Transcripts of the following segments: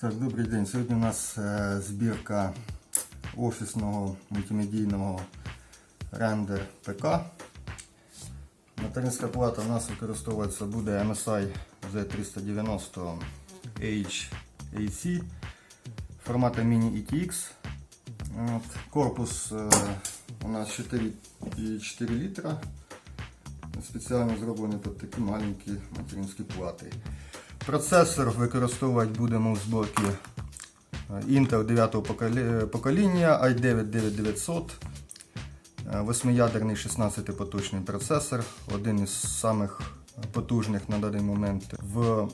Так, добрий день. Сьогодні у нас е, збірка офісного мультимедійного рендер ПК. Материнська плата у нас використовується буде MSI Z390 HAC формату Mini ETX. Корпус е, у нас 4,4 літра. Спеціально зроблені під такі маленькі материнські плати. Процесор використовувати будемо в зборці Intel 9 поколі- покоління i9 9900. 8-ядерний 16-поточний процесор, один із самих потужних на даний момент в е,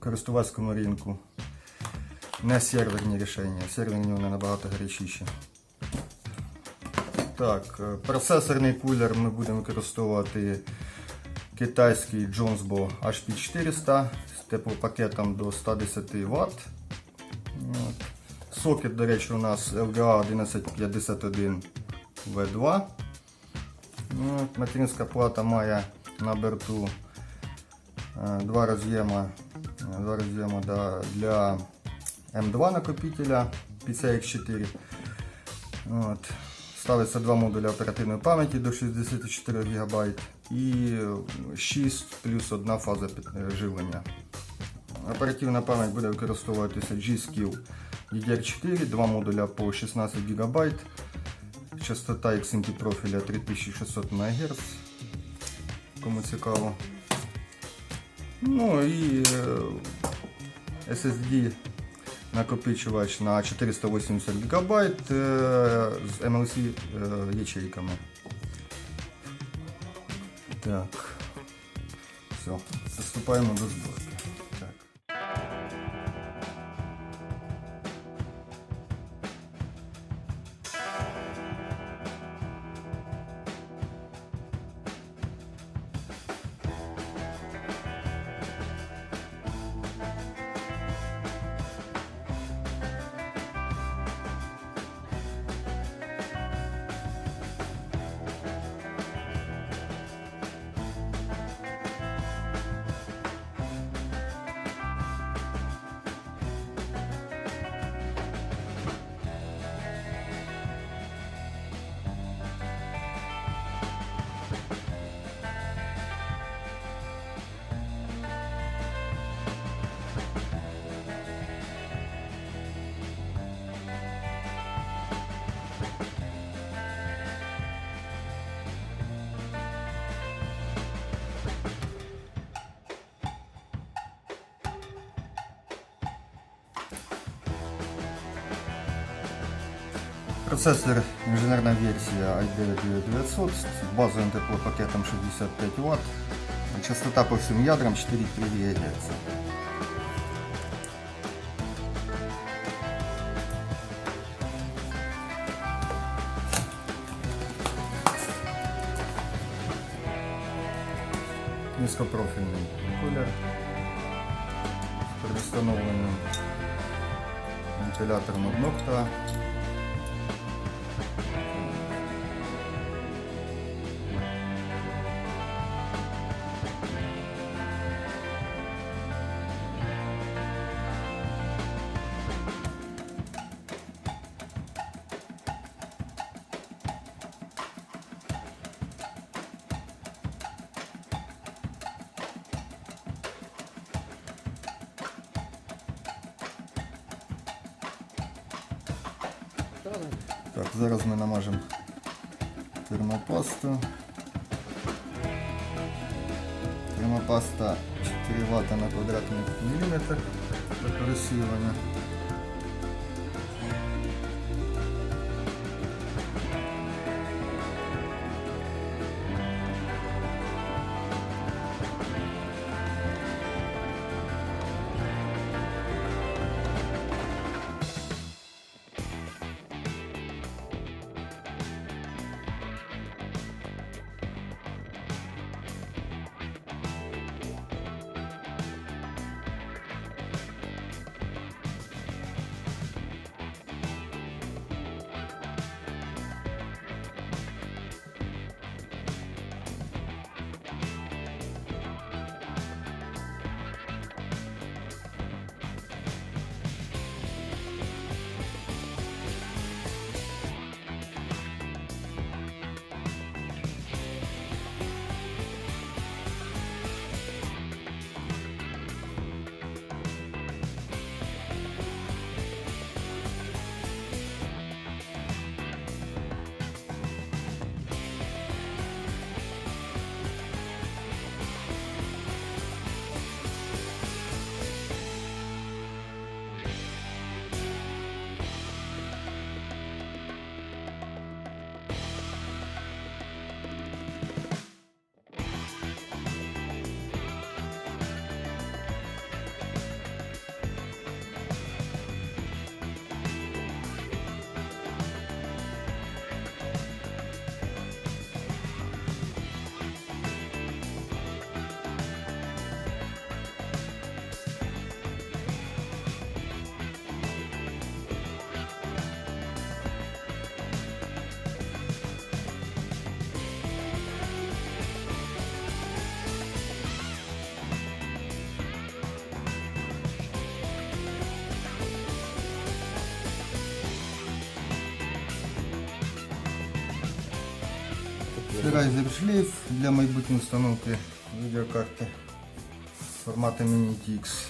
користувацькому ринку. Не серверні рішення, серверні вони набагато гарячіші. Так, е, процесорний кулер ми будемо використовувати китайський Jonesbo HP400 з теплопакетом до 110 Вт. Сокет, до речі, у нас LGA 1151 V2. От. Материнська плата має на борту е, два роз'єма, е, два роз'єма для M2 накопителя PCX4. От. Ставиться два модуля оперативної пам'яті до 64 ГБ і 6 плюс 1 фаза живлення. Оперативна пам'ять буде використовуватися G-Skill DDR4, два модуля по 16 ГБ, частота XMP профіля 3600 МГц, кому цікаво. Ну і е, SSD накопичувач на 480 ГБ е, з MLC е, ячейками. Так. Все, приступаємо до зборки. Процесор інженерна версія i9-9900 з базовим теплопакетом 65 Вт. Частота по всім ядрам 4,3 ГГц. Низькопрофільний кулер з предустановленим вентилятором однокта. Так, зараз ми намажемо термопасту. Термопаста 4 Вт на квадратний міліметр для розсіювання. Riser шлейф для майбутньої установки відеокарти формату Mini TX.